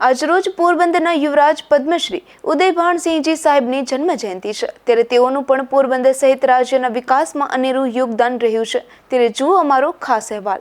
આજરોજ પોરબંદરના યુવરાજ પદ્મશ્રી ઉદયભાણસિંહજી સાહેબની જન્મ જયંતિ છે. ત્યારે તેઓનું પણ પોરબંદર સહિત રાજ્યના વિકાસમાં અનેરું યોગદાન રહ્યું છે. ત્યારે જુઓ અમારો ખાસ અહેવાલ.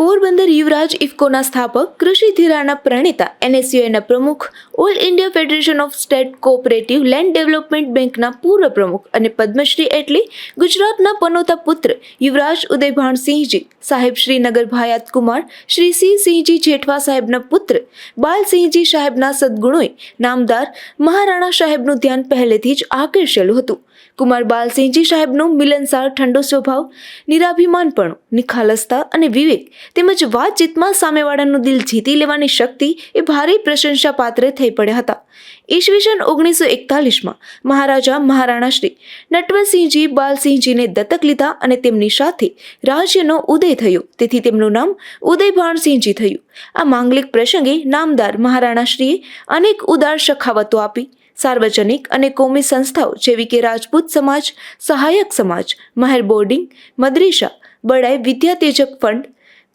પોરબંદર યુવરાજ ઇફકોના સ્થાપક, કૃષિ ધિરાણના પ્રણેતા, એનએસયુઆઈના પ્રમુખ, All India Federation of State Cooperative Land Development બેંકના પૂર્વ પ્રમુખ અને પદ્મશ્રી એટલે ગુજરાતના પનોતા પુત્ર યુવરાજ ઉદયભાણસિંહજી સાહેબ શ્રીનગર ભાયાત કુમાર, શ્રી સિંહ સિંહજી જેઠવા સાહેબના પુત્ર બાલસિંહજી સાહેબના સદગુણોએ નામદાર મહારાણા સાહેબનું ધ્યાન પહેલેથી જ આકર્ષેલું હતું. કુમાર બાલસિંહજી સાહેબનું મિલનસાર ઠંડો સ્વભાવ, નિરાભિમાનપણું, નિખાલસતા અને વિવેક તેમજ વાતચીતમાં સામેવાળાનું દિલ જીતી લેવાની શક્તિ એ ભારે પ્રશંસા પાત્ર થઈ પડ્યા હતા. ઈસવીસન ઓગણીસો એકતાલીસમાં મહારાજા મહારાણા શ્રી નટવરસિંહજી બાલસિંહજીને દત્તક લીધા અને તેમની સાથે રાજ્યનો ઉદય થયો. તેથી તેમનું નામ ઉદયભાણસિંહજી થયું. આ માંગલિક પ્રસંગે નામદાર મહારાણાશ્રીએ અનેક ઉદાર સખાવતો આપી. સાર્વજનિક અને કોમી સંસ્થાઓ જેવી કે રાજપૂત સમાજ, સહાયક સમાજ, મહેર બોર્ડિંગ, મદ્રેસા, બડાઈ વિદ્યાતેજક ફંડ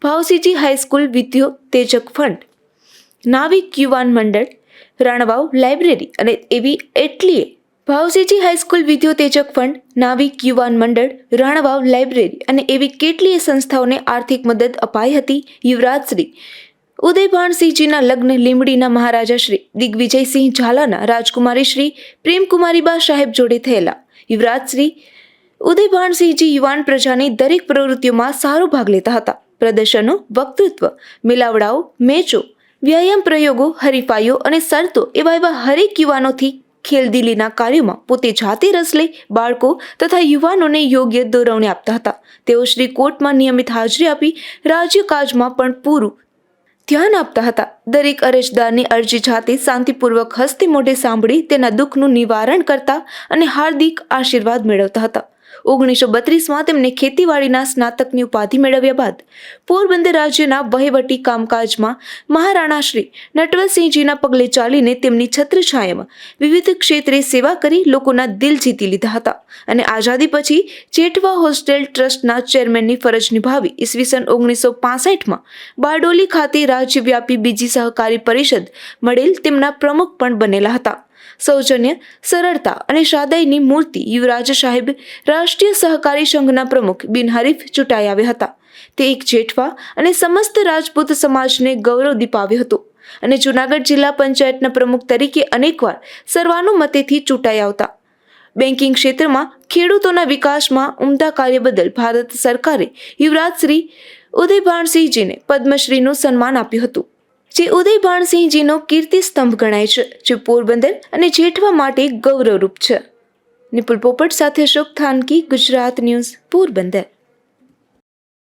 ભાવસીજી હાઈસ્કૂલ વિદ્યો તેજક ફંડ. નાવિક યુવાન મંડળ, રાણવાવ લાઇબ્રેરી અને એવી એટલીએ ભાવસીજી હાઈસ્કૂલ વિદ્યો તેજક ફંડ, નાવિક યુવાન મંડળ, રાણવાવ લાઇબ્રેરી અને એવી કેટલીય સંસ્થાઓને આર્થિક મદદ અપાઈ હતી યુવરાજશ્રી ઉદયભાણસિંહજીના લગ્ન લીંબડીના મહારાજા શ્રી દિગ્વિજયસિંહ ઝાલાના રાજકુમારી શ્રી પ્રેમકુમારીબા સાહેબ જોડે થયેલા. યુવરાજશ્રી ઉદયભાણસિંહજી યુવાન પ્રજાની દરેક પ્રવૃત્તિઓમાં સારો ભાગ લેતા હતા. પ્રદર્શનો, વક્તૃત્વ, મિલાવડાઓ, મેચો, વ્યાયામ પ્રયોગો, હરીફાઈઓ અને શરતો એવા એવા હરેક યુવાનોથી ખેલદિલીના કાર્યોમાં પોતે જાતે રસ લઈ બાળકો તથા યુવાનોને યોગ્ય દોરવણી આપતા હતા. તેઓ શ્રી કોર્ટમાં નિયમિત હાજરી આપી રાજ્યકાજમાં પણ પૂરું ધ્યાન આપતા હતા. દરેક અરજદારની અરજી જાતે શાંતિપૂર્વક હસ્તે મોઢે સાંભળી તેના દુઃખનું નિવારણ કરતા અને હાર્દિક આશીર્વાદ મેળવતા હતા. ઓગણીસો બત્રીસમાં તેમને ખેતીવાડીના સ્નાતકની ઉપાધિ મેળવ્યા બાદ, પોરબંદર રાજ્યના વહીવટી કામકાજમાં મહારાણા શ્રી નટવરસિંહજીના પગલે ચાલીને તેમની છત્રછાયામાં વિવિધ ક્ષેત્રે સેવા કરી લોકોના દિલ જીતી લીધા હતા અને આઝાદી પછી જેઠવા હોસ્ટેલ ટ્રસ્ટના ચેરમેનની ફરજ નિભાવી ઈસવીસન ઓગણીસો પાસઠમાં બારડોલી ખાતે રાજ્યવ્યાપી બીજી સહકારી પરિષદ મળેલ તેમના પ્રમુખ પણ બનેલા હતા. સૌજન્ય, સરળતા અને સાદાઈની મૂર્તિ યુવરાજ સાહેબ રાષ્ટ્રીય સહકારી સંઘના પ્રમુખ બિનહરીફ ચૂંટાઈ આવ્યા હતા. તે એક જેઠવા અને સમસ્ત રાજપૂત સમાજને ગૌરવ દીપાવ્યો હતો અને જૂનાગઢ જિલ્લા પંચાયતના પ્રમુખ તરીકે અનેકવાર સર્વાનુમતેથી ચૂંટાઈ આવતા. બેન્કિંગ ક્ષેત્રમાં ખેડૂતોના વિકાસમાં ઉમદા કાર્ય બદલ ભારત સરકારે યુવરાજ શ્રી ઉદયભાણસિંહજીને પદ્મશ્રીનું સન્માન આપ્યું હતું. જે ઉદયભાણસિંહજીનો કીર્તિ સ્તંભ ગણાય છે, જે પોરબંદર અને જેઠવા માટે ગૌરવરૂપ છે. નિપુલ પોપટ સાથે અશોક થાનકી, ગુજરાત ન્યૂઝ, પોરબંદર.